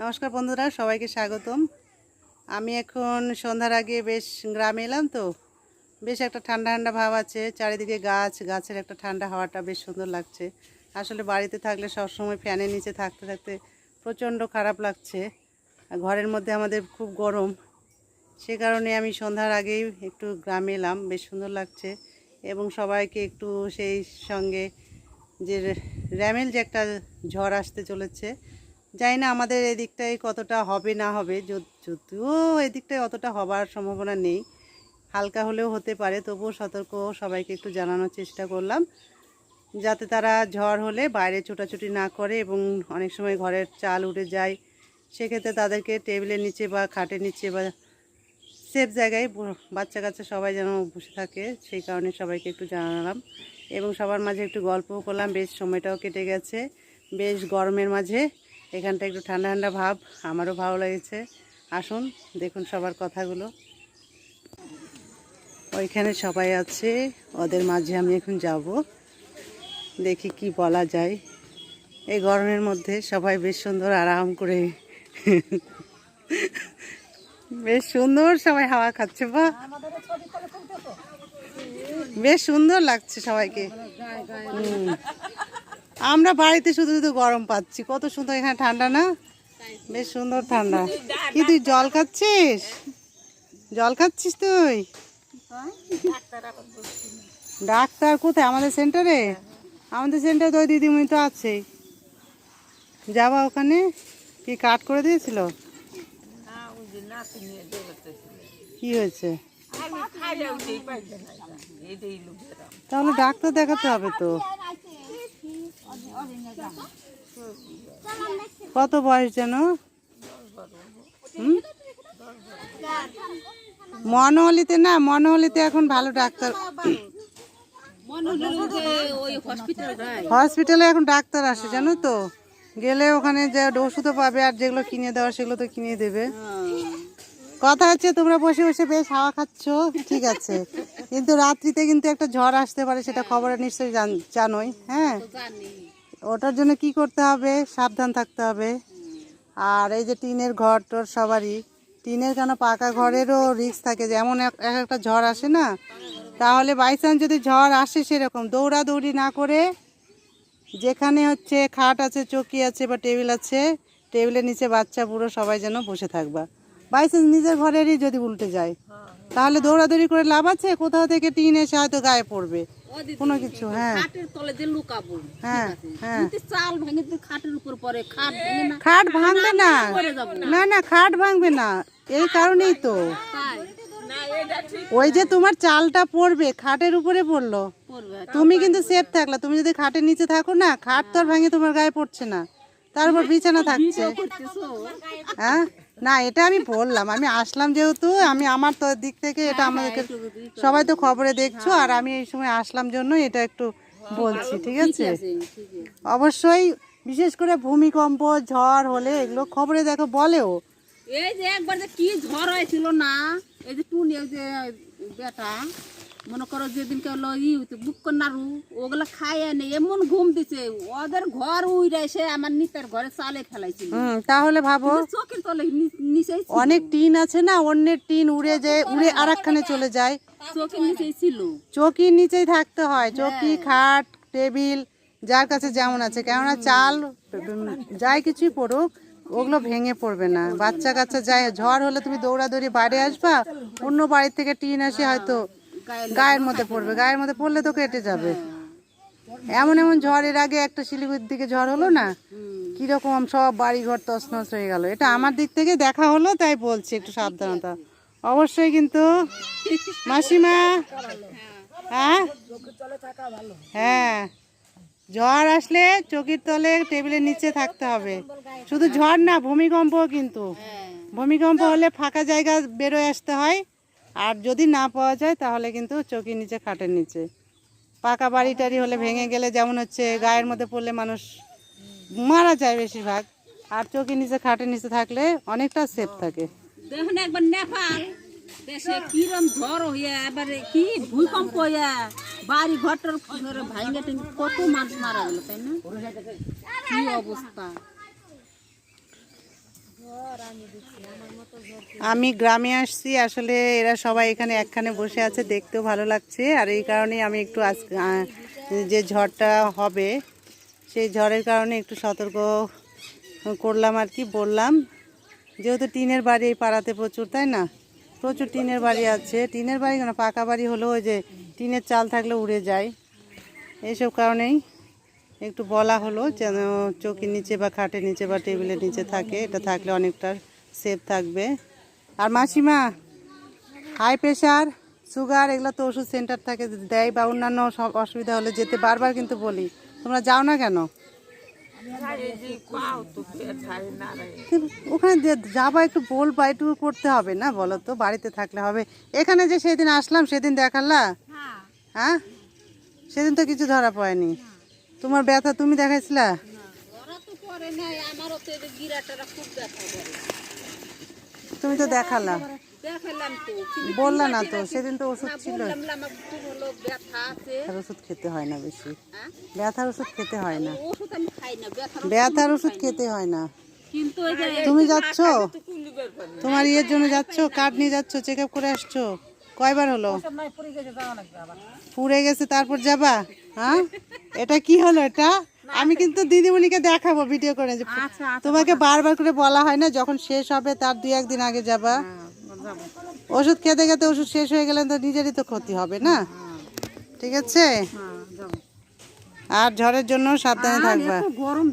নমস্কার বন্ধুরা, সবাইকে স্বাগতম। আমি এখন সন্ধ্যার আগে বেশ গ্রামে এলাম তো, বেশ একটা ঠান্ডা ঠান্ডা ভাব আছে, চারিদিকে গাছ, গাছের একটা ঠান্ডা হাওয়াটা বেশ সুন্দর লাগছে। আসলে বাড়িতে থাকলে সবসময় ফ্যানের নিচে থাকতে থাকতে প্রচণ্ড খারাপ লাগছে ঘরের মধ্যে আমাদের খুব গরম। সে কারণে আমি সন্ধ্যার আগেই একটু গ্রামে এলাম, বেশ সুন্দর লাগছে। এবং সবাইকে একটু সেই সঙ্গে যে র্যামেল যে একটা ঝড় আসতে চলেছে জানি না আমাদের এদিকটায় কতটা হবে না হবে যদিও এদিকটায় অতটা হবার সম্ভাবনা নেই। হালকা হলেও হতে পারে, তবুও সতর্ক সবাইকে একটু জানানোর চেষ্টা করলাম। যাতে তারা ঝড় হলে বাইরে ছোটাছুটি না করে এবং অনেক সময় ঘরের চাল উঠে যায়, সেক্ষেত্রে তাদেরকে টেবিলের নিচে বা খাটের নিচে বা সেফ জায়গায় বাচ্চা কাচ্চা সবাই যেন বসে থাকে, সেই কারণে সবাইকে একটু জানালাম। এবং সবার মাঝে একটু গল্পও করলাম, বেশ সময়টাও কেটে গেছে, বেশ গরমের মাঝে এখানটা একটু ঠান্ডা ঠান্ডা ভাব, আমারও ভালো লেগেছে। আসুন, দেখুন সবার কথাগুলো। ওইখানে সবাই আছে, ওদের মাঝে আমি এখন যাব। দেখি কি বলা যায়। এই গরমের মধ্যে সবাই বেশ সুন্দর আরাম করে। বেশ সুন্দর সবাই হাওয়া খাচ্ছে বা বেশ সুন্দর লাগছে সবাইকে। আমরা বাড়িতে শুধু শুধু গরম পাচ্ছি। কত সুন্দর এখানে ঠান্ডা না? বেশ সুন্দর ঠান্ডা। কি তুই জল খাচ্ছিস? জল খাচ্ছিস তুই? ডাক্তার কোথায়? আমাদের সেন্টারে? আমাদের সেন্টারে তো দিদিমণি তো আছে। যাবা ওখানে? কি কাট করে দিয়েছিল? কি হয়েছে? তাহলে ডাক্তার দেখাতে হবে তো। কত বয়স যেন? মনোহলিতে না, মনোহলিতে এখন ভালো ডাক্তার। হসপিটালে এখন ডাক্তার আসে, জানো তো? গেলে ওখানে যে ওষুধও পাবে আর যেগুলো কিনে দেওয়া সেগুলো তো কিনে দেবে। কথা হচ্ছে, তোমরা বসে বসে বেশ হাওয়া খাচ্ছ, ঠিক আছে। কিন্তু রাত্রিতে কিন্তু একটা ঝড় আসতে পারে, সেটা খবরে নিশ্চয়ই জান- জানোই হ্যাঁ? ওটার জন্য কি করতে হবে? সাবধান থাকতে হবে। আর এই যে টিনের ঘর টর সবারই, টিনের কেন পাকা ঘরেরও রিস্ক থাকে? যেমন এক এক একটা ঝড় আসে না, তাহলে বাই চান্স যদি ঝড় আসে সেরকম। দৌড়াদৌড়ি না করে যেখানে হচ্ছে খাট আছে, চকি আছে বা টেবিল আছে, টেবিলের নিচে বাচ্চা, বুড়ো সবাই যেন বসে থাকবা। বাই চান্স নিজের ঘরেরই যদি উল্টে যায়, তাহলে দৌড়াদৌড়ি করে লাভ আছে? কোথাও থেকে টিন এসে হয়তো গায়ে পড়বে। কোনো কিছু হ্যাঁ। খাটের তলে যে লুকাবো হ্যাঁ হ্যাঁ। চাল ভেঙে যদি খাটের উপর পরে খাট ভেঙে না খাট ভাঙবে না না না। খাট ভাঙবে না। এই কারণেই তো। ওই যে তোমার চালটা পড়বে খাটের উপরে পড়ল। তুমি কিন্তু সেফ থাকলা। তুমি যদি খাটের নিচে থাকো না খাট তো আর ভাঙে তোমার গায়ে পড়ছে না। তারপর বিছানা থাকছে। হ্যাঁ? না এটা আমি বললাম। আমি আসলাম যেহেতু আমি আমার তো দিক থেকে এটা আমাদেরকে সবাই তো খবরে দেখছ আর আমি এই সময় আসলাম জন্য এটা একটু বলছি ঠিক আছে? অবশ্যই বিশেষ করে ভূমিকম্প ঝড় হলে এগুলো খবরে দেখো বলেও। এই যে একবার যে কি ঝড় হয়েছিল না এই যে টুনি যে বেটা মনে করো যেদিনকে হলো ই বুক কন্যারু ওগুলো খায় আনে এমন ঘুম দিছে ওদের ঘর উইরে এসে আমার নিতার ঘরে চালে ফেলাইছিল। তাহলে ভাবো চোখের তলে নি- ছিল। অনেক টিন আছে না অন্যের টিন উড়ে যায় উড়ে আর একখানে চলে যায়। চোখের নিচেই ছিল। চৌকির নিচেই থাকতে হয় চৌকি খাট টেবিল যার কাছে যেমন আছে কেননা চাল যাই কিছুই পড়ুক ওগুলো ভেঙে পড়বে না। বাচ্চা কাচ্চা যায় ঝড় হলে তুমি দৌড়াদৌড়ি বাইরে আসবা অন্য বাড়ির থেকে টিন আসে হয়তো গায়ের মধ্যে পড়বে গায়ের মধ্যে পড়লে তো কেটে যাবে। এমন এমন ঝড়ের আগে একটা শিলিগুড়ির দিকে ঝড় হলো না? কীরকম সব বাড়ি ঘর তছনছ হয়ে গেল। এটা আমার দিক থেকে দেখা হলো তাই বলছি একটু সাবধানতা। অবশ্যই কিন্তু মাসিমা হ্যাঁ? হ্যাঁ। ঝড় আসলে চকির তলে টেবিলের নিচে থাকতে হবে। শুধু ঝড় না ভূমিকম্প কিন্তু। ভূমিকম্প হলে ফাঁকা জায়গা বেরোয় আসতে হয়। আর যদি না পাওয়া যায়, তাহলে কিন্তু চকির নিচে, খাটের নিচে। পাকা বাড়ি টাড়ি হলে ভেঙে গেলে যেমন হচ্ছে গায়ের মধ্যে পড়লে মানুষ মারা যায় বেশিরভাগ। আর চকির নিচে, খাটের নিচে থাকলে অনেকটা সেফ থাকে। দেখুন একবার নেপাল, দেশে কিরম ঝড় হইয়া, এবারে কি ভূমিকম্প হইয়া বাড়ি ঘরটার টেঙ্গে কত মানুষ মারা গেল, তাই না? কি অবস্থা। আমি গ্রামে আসছি, আসলে এরা সবাই এখানে একখানে বসে আছে, দেখতেও ভালো লাগছে। আর এই কারণেই আমি একটু আজ যে ঝড়টা হবে, সেই ঝড়ের কারণে একটু সতর্ক করলাম আর কি, বললাম। যেহেতু টিনের বাড়ি এই পাড়াতে প্রচুর, তাই না? প্রচুর টিনের বাড়ি আছে। টিনের বাড়ি কেন পাকা বাড়ি হলেও ওই যে টিনের চাল থাকলে উড়ে যায়। এইসব কারণেই একটু বলা হলো যেন চৌকির নিচে বা খাটের নিচে বা টেবিলের নিচে থাকে এটা থাকলে অনেকটা সেফ থাকবে। আর মাসিমা হাই প্রেশার সুগার এগুলো তো ওষুধ সেন্টার থাকে দেয় বা অন্যান্য সব অসুবিধা হলে যেতে বারবার কিন্তু বলি। তোমরা যাও না কেন? ওখানে যে যাবা একটু বলবা একটু করতে হবে না বলো তো? বাড়িতে থাকলে হবে। এখানে যে সেদিন আসলাম সেদিন দেখালা? হ্যাঁ? সেদিন তো কিছু ধরা পড়েনি। তোমার ব্যথা তুমি দেখাইছিলা? ওরা তো করে নাই আমারও তো এই গিরাটারা খুব ব্যথা করে। তুমি তো দেখালা। দেখালাম বললা না তো সেদিন তো ওষুধ ছিল। ওষুধ খেতে হয় না বেশি। হ্যাঁ? ব্যথার ওষুধ খেতে হয় না। ওষুধ আমি খাই না ব্যথার ব্যথার ওষুধ খেতে হয় না। তুমি যাচ্ছ? তোমার ইয়ের জন্য যাচ্ছ? কার্ড নিয়ে যাচ্ছ? চেক আপ করে আসছো? কয়বার হলো? পুড়ে গেছে তারপর যাবা? হ্যাঁ? এটা কি হলো এটা? আমি কিন্তু দিদিমণিকে দেখাবো ভিডিও করে যে তোমাকে বারবার করে বলা হয় না যখন শেষ হবে তার দুই একদিন আগে যাবা। ওষুধ খেতে খেতে ওষুধ শেষ হয়ে গেলে তো নিজেরই তো ক্ষতি হবে না? ঠিক আছে? আর ঝড়ের জন্য সাবধানে থাকবা। গরম